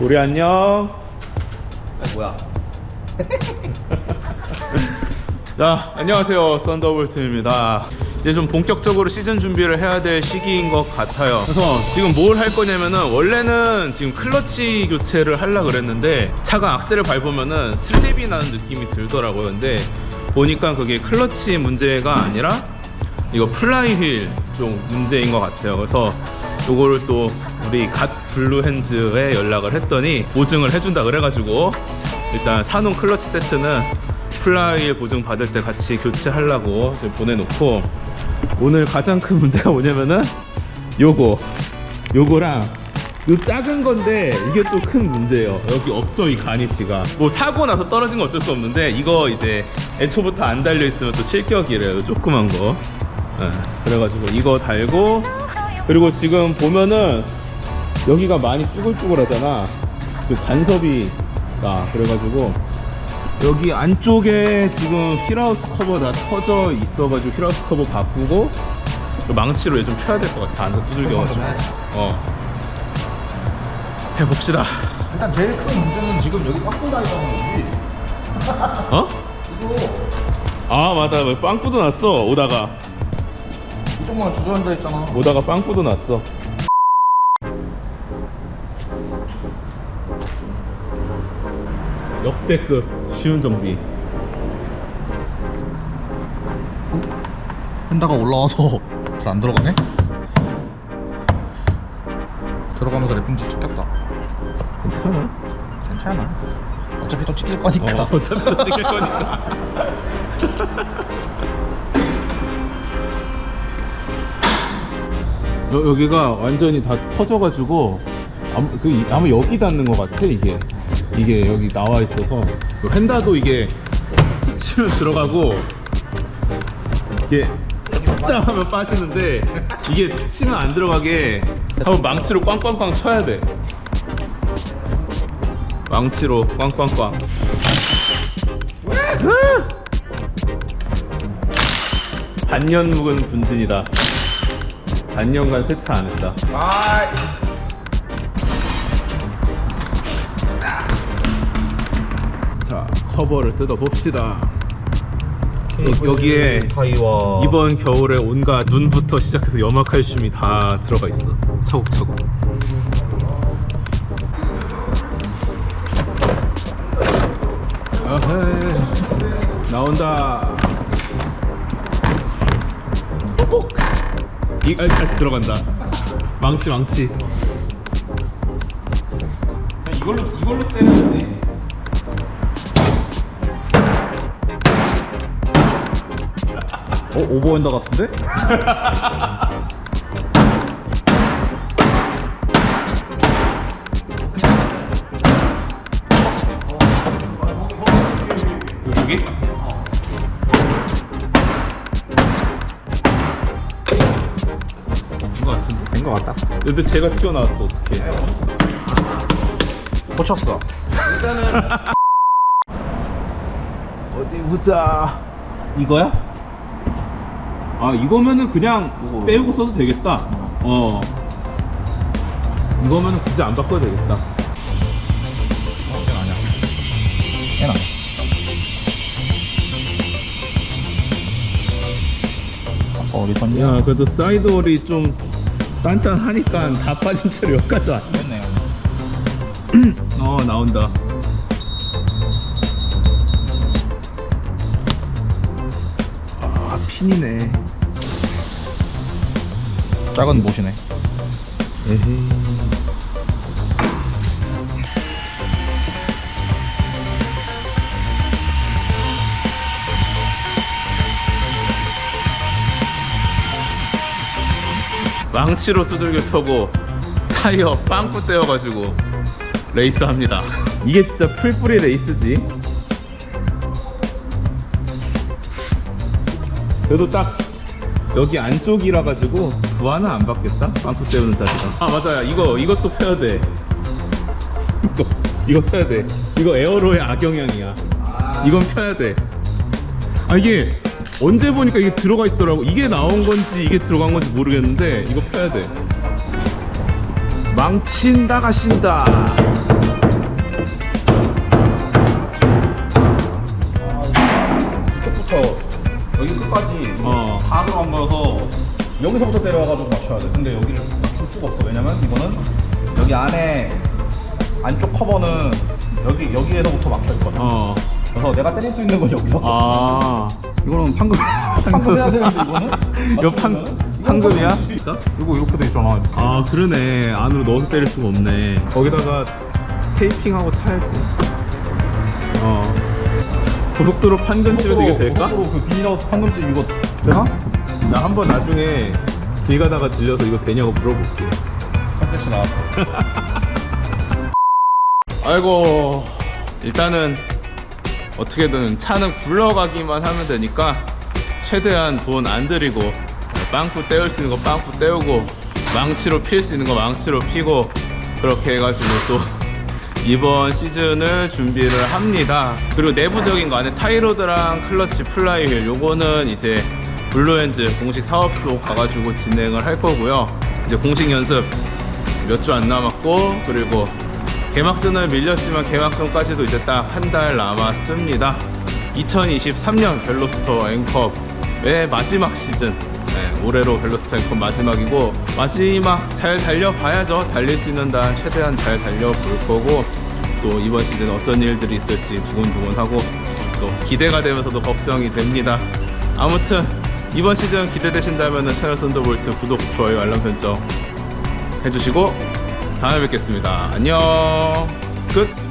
우리 안녕. 아 뭐야? 자, 안녕하세요. 썬더볼트입니다. 이제 좀 본격적으로 시즌 준비를 해야 될 시기인 것 같아요. 그래서 지금 뭘 할 거냐면은 원래는 지금 클러치 교체를 하려 그랬는데 차가 악셀을 밟으면은 슬립이 나는 느낌이 들더라고요. 근데 보니까 그게 클러치 문제가 아니라 이거 플라이 휠 좀 문제인 것 같아요. 그래서 요거를 또 우리 갓 블루 핸즈에 연락을 했더니 보증을 해준다 그래가지고 일단 사놓은 클러치 세트는 플라이 휠 보증 받을 때 같이 교체하려고 지금 보내놓고 오늘 가장 큰 문제가 뭐냐면은 요거 요거랑 요 작은 건데 이게 또 큰 문제예요. 여기 없죠 이 가니쉬가. 뭐 사고 나서 떨어진 건 어쩔 수 없는데 이거 이제 애초부터 안 달려 있으면 또 실격이래요. 조그만 거. 예, 그래가지고 이거 달고 그리고 지금 보면은 여기가 많이 쭈글쭈글하잖아. 그 간섭이 나 그래가지고 여기 안쪽에 지금 휠하우스 커버 다 터져 있어가지고 휠하우스 커버 바꾸고 그리고 망치로 얘 좀 펴야 될 것 같아. 안에서 두들겨가지고. 어. 해봅시다. 일단 제일 큰 문제는 지금 여기 꽉 뚫다있다는 거지. 어? 이거 아 맞다. 빵꾸도 났어. 오다가 이쪽만 주저앉아 있잖아. 오다가 빵꾸도 났어. 역대급 쉬운 정비. 펜다가 올라와서 잘 안 들어가네. 들어가면서 랩핑지 찍혔다. 괜찮아. 괜찮아. 어차피 또 찍힐 거니까. 어, 어차피 또 찍힐 거니까. 여, 여기가 완전히 다 터져가지고 아마, 그, 이- 아마 여기 닿는 것 같아 이게. 이게 여기 나와 있어서. 그 펜다도 이게 툭 치면 들어가고 이게 딱 하면 빠지는데 이게 툭 치면 안 들어가게 한번 망치로 꽝꽝꽝 쳐야 돼. 망치로 꽝꽝꽝. 반년 묵은 분진이다 반년간 세차 안 했다. 아, 자 커버를 뜯어 봅시다. 여기에 타이와 이번 겨울에 온갖 눈부터 시작해서 염화칼슘이 다 들어가 있어. 차곡차곡. 어헤이, 나온다. 꼭 이, 아, 다시 들어간다 망치 망치 이걸로 이걸로 때려야 돼 어 오버핸더 같은데? 여기? 거 같다. 근데 제가 튀어나왔어 어떡해 꽂혔어. 어디 보자 이거야? 아 이거면은 그냥 빼고 써도 되겠다 어 이거면은 굳이 안 바꿔도 되겠다 어, 아니야. 있었냐? 야 그래도 사이드월이 좀 단단하니까 다 빠진 채로 여기까지 왔 됐네요. 어 나온다 아 핀이네 작은 못이네. 에헤이 망치로 두들겨 펴고 타이어 빵꾸 떼어가지고 레이스 합니다. 이게 진짜 풀뿌리 레이스지. 그래도 딱 여기 안쪽이라 가지고 부하는 안 받겠다. 빵꾸 때우는 자리가. 아 맞아요. 이거 이것도 펴야 돼. 이거 이거 펴야 돼. 이거 에어로의 악영향이야. 이건 펴야 돼. 아 이게 언제 보니까 이게 들어가 있더라고. 이게 나온 건지 이게 들어간 건지 모르겠는데 이거 펴야 돼. 망친다 가신다. 이쪽부터 여기 끝까지 어. 다 들어간 거여서 여기서부터 때려와가지고 맞춰야 돼. 근데 여기를 맞출 수가 없어. 왜냐면 이거는 여기 안에 안쪽 커버는 여기 여기에서부터 막혀 있거든. 어. 그래서 내가 때릴 수 있는 건 여기서. 아. 이거는 판금 판금 해야 되는데 이거는 이거 판- 판금이야? 이거 이렇게 돼 있잖아. 아 그러네 안으로 넣어서 때릴 수가 없네 거기다가 테이핑하고 타야지 어 고속도로 판금집에도 이게 될까? 고속도로 그 비닐하우스 판금집 이거 되나? 나 한 번 나중에 길 가다가 들려서 이거 되냐고 물어볼게 컨텐츠 나왔어. 아이고 일단은 어떻게든 차는 굴러가기만 하면 되니까 최대한 돈 안 들이고 빵꾸 때울 수 있는 거 빵꾸 때우고 망치로 필 수 있는 거 망치로 피고 그렇게 해가지고 또 이번 시즌을 준비를 합니다. 그리고 내부적인 거 안에 타이로드랑 클러치 플라이휠 요거는 이제 블루엔즈 공식 사업소 가가지고 진행을 할 거고요. 이제 공식 연습 몇 주 안 남았고 그리고 개막전을 밀렸지만 개막전까지도 이제 딱 한 달 남았습니다. 2023년 벨로스터 앵컵의 마지막 시즌. 네, 올해로 벨로스터 앵컵 마지막이고 마지막 잘 달려봐야죠. 달릴 수 있는 단 최대한 잘 달려볼 거고 또 이번 시즌 어떤 일들이 있을지 두근두근하고 또 기대가 되면서도 걱정이 됩니다. 아무튼 이번 시즌 기대되신다면 채널 썬더볼트 구독, 좋아요, 알람 설정 해주시고 다음에 뵙겠습니다. 안녕. 끝.